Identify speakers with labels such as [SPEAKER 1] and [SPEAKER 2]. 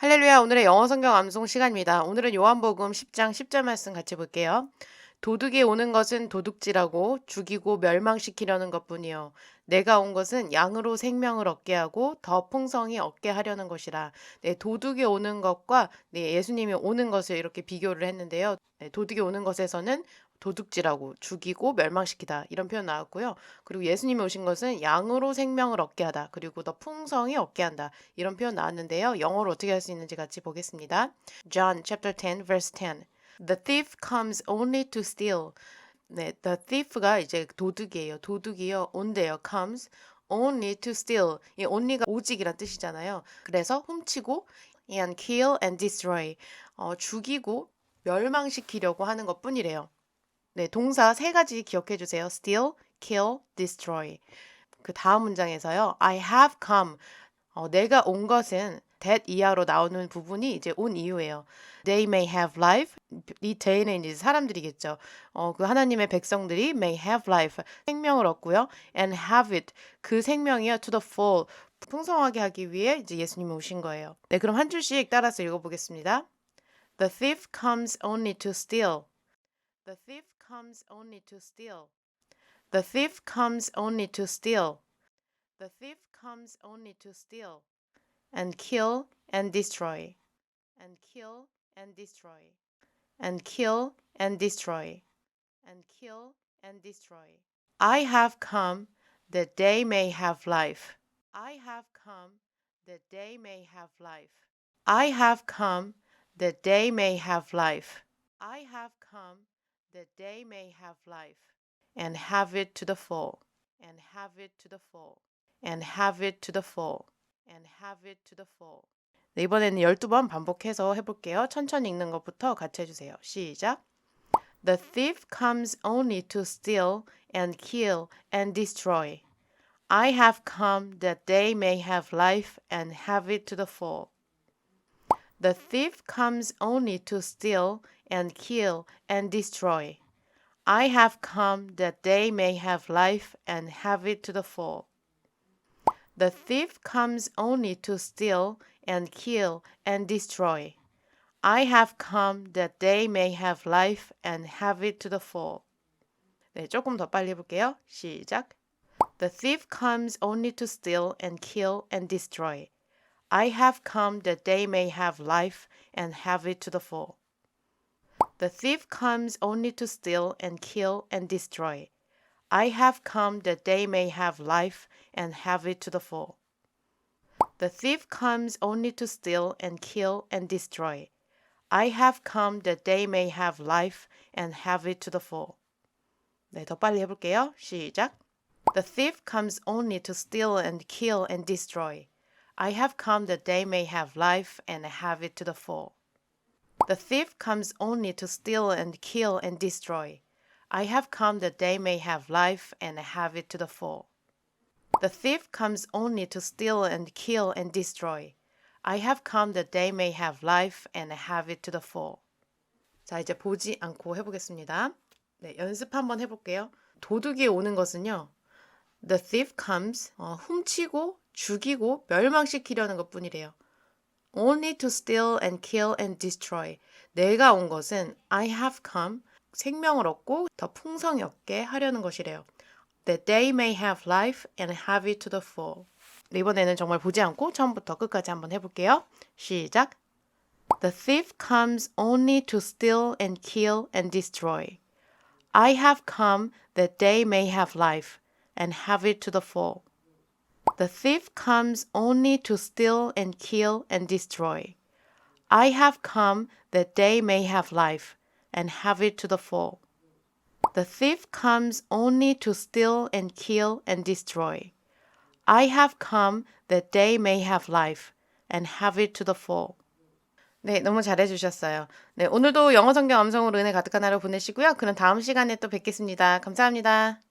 [SPEAKER 1] 할렐루야, 오늘의 영어 성경 암송 시간입니다. 오늘은 요한복음 10장 10절 말씀 같이 볼게요. 도둑이 오는 것은 도둑질하고 죽이고 멸망시키려는 것뿐이요. 내가 온 것은 양으로 생명을 얻게 하고 더 풍성히 얻게 하려는 것이라. 네, 도둑이 오는 것과 네, 예수님이 오는 것을 이렇게 비교를 했는데요. 네, 도둑이 오는 것에서는 도둑질하고 죽이고 멸망시키다 이런 표현 나왔고요. 그리고 예수님이 오신 것은 양으로 생명을 얻게 하다. 그리고 더 풍성히 얻게 한다. 이런 표현 나왔는데요. 영어로 어떻게 할 수 있는지 같이 보겠습니다. John chapter 10 verse 10. The thief comes only to steal. 네, the thief가 이제 도둑이에요. 도둑이요. 온대요. comes only to steal. 이 only가 오직이란 뜻이잖아요. 그래서 훔치고 and kill and destroy. 어, 죽이고 멸망시키려고 하는 것뿐이래요. 네, 동사 세 가지 기억해 주세요. steal, kill, destroy. 그 다음 문장에서요. I have come. 어, 내가 온 것은 that 이하로 나오는 부분이 이제 온 이유예요. They may have life. 이 they는 이제 사람들이겠죠. 어, 그 하나님의 백성들이 may have life. 생명을 얻고요. and have it. 그 생명이요. to the full. 풍성하게 하기 위해 이제 예수님이 오신 거예요. 네, 그럼 한 줄씩 따라서 읽어보겠습니다. The thief comes only to steal. The thief comes only to steal. The thief comes only to steal. The thief comes only to steal and kill and destroy. And kill and destroy. And kill and destroy. And kill and destroy. I have come that they may have life. I have come that they may have life. I have come that they may have life. I have come that they may have life and have it to the full, and have it to the full, and have it to the full, and have it to the full. 네, 이번에는 12번 반복해서 해볼게요. 천천히 읽는 것부터 같이 해주세요. 시작. The thief comes only to steal and kill and destroy. I have come that they may have life and have it to the full. The thief comes only to steal and kill and destroy. I have come that they may have life and have it to the full. The thief comes only to steal and kill and destroy. I have come that they may have life and have it to the full. 네, 조금 더 빨리 해볼게요. 시작. The thief comes only to steal and kill and destroy. I have come that they may have life and have it to the full. The thief comes only to steal and kill and destroy. I have come that they may have life and have it to the full. The thief comes only to steal and kill and destroy. I have come that they may have life and have it to the full. 네, 더 빨리 해볼게요. 시작. The thief comes only to steal and kill and destroy. I have come that they may have life and have it to the full. The thief comes only to steal and kill and destroy. I have come that they may have life and have it to the full. The thief comes only to steal and kill and destroy. I have come that they may have life and have it to the full. 자, 이제 보지 않고 해보겠습니다. 네, 연습 한번 해볼게요. 도둑이 오는 것은요. The thief comes, 어, 훔치고 죽이고 멸망시키려는 것뿐이래요. Only to steal and kill and destroy. 내가 온 것은 I have come, 생명을 얻고 더 풍성히 얻게 하려는 것이래요. That they may have life and have it to the full. 네, 이번에는 정말 보지 않고 처음부터 끝까지 한번 해볼게요. 시작. The thief comes only to steal and kill and destroy. I have come that they may have life and have it to the full. The thief comes only to steal and kill and destroy. I have come that they may have life and have it to the full. The thief comes only to steal and kill and destroy. I have come that they may have life and have it to the full. 네, 너무 잘해주셨어요. 네, 오늘도 영어 성경 암송으로 은혜 가득한 하루 보내시고요. 그럼 다음 시간에 또 뵙겠습니다. 감사합니다.